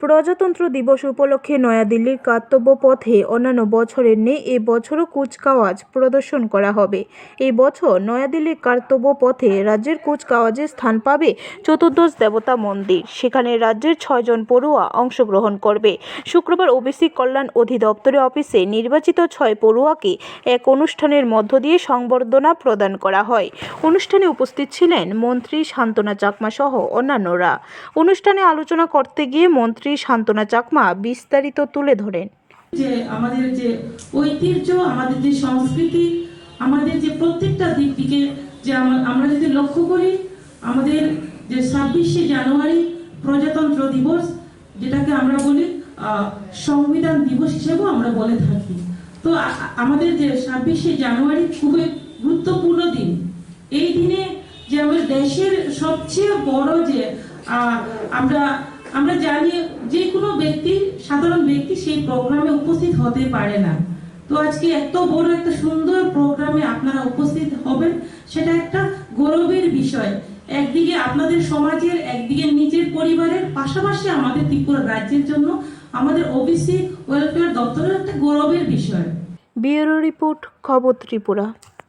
প্রজাতন্ত্র দিবস উপলক্ষে নয়াদিল্লির কর্তব্য পথে অন্যান্য বছরের নেই এ বছরও কুচকাওয়াজ প্রদর্শন করা হবে। এই বছর নয়াদিল্লির কর্তব্য পথে রাজ্যের কুচকাওয়াজে স্থান পাবে চতুর্দশ দেবতা মন্দির। সেখানে রাজ্যের ছয়জন পড়ুয়া অংশগ্রহণ করবে। শুক্রবার ওবিসি কল্যাণ অধিদপ্তরের অফিসে নির্বাচিত ছয় পড়ুয়াকে এক অনুষ্ঠানের মধ্য দিয়ে সংবর্ধনা প্রদান করা হয়। অনুষ্ঠানে উপস্থিত ছিলেন মন্ত্রী শান্তনা চাকমা সহ অন্যান্যরা। অনুষ্ঠানে আলোচনা করতে গিয়ে মন্ত্রী শান্তনা চাকমা বিস্তারিত তুলে ধরেন। যে আমাদের যে ঐতিহ্য, আমাদের যে সংস্কৃতি, আমাদের যে প্রত্যেকটা দিক দিকে যে আমরা যদি লক্ষ্য করি, আমাদের যে ছাব্বিশে জানুয়ারি প্রজাতন্ত্র দিবস, যেটাকে আমরা বলি সংবিধান দিবস হিসেবেও আমরা বলে থাকি। তো আমাদের যে ছাব্বিশে জানুয়ারি খুবই গুরুত্বপূর্ণ দিন। এই দিনে যে আমাদের দেশের সবচেয়ে বড় যে আমরা আমরা জানি যে কোনো ব্যক্তি, সাধারণ ব্যক্তি সেই প্রোগ্রামে উপস্থিত হতে পারে না। তো আজকে এত বড় একটা সুন্দর প্রোগ্রামে আপনারা উপস্থিত হবেন, সেটা একটা গৌরবের বিষয়। একদিকে আপনাদের সমাজের, একদিকে নিজের পরিবারের, পাশাপাশি আমাদের ত্রিপুরা রাজ্যের জন্য আমাদের ওবিসি ওয়েলফেয়ার দপ্তরের একটা গৌরবের বিষয়। ব্যুরো রিপোর্ট খবর ত্রিপুরা।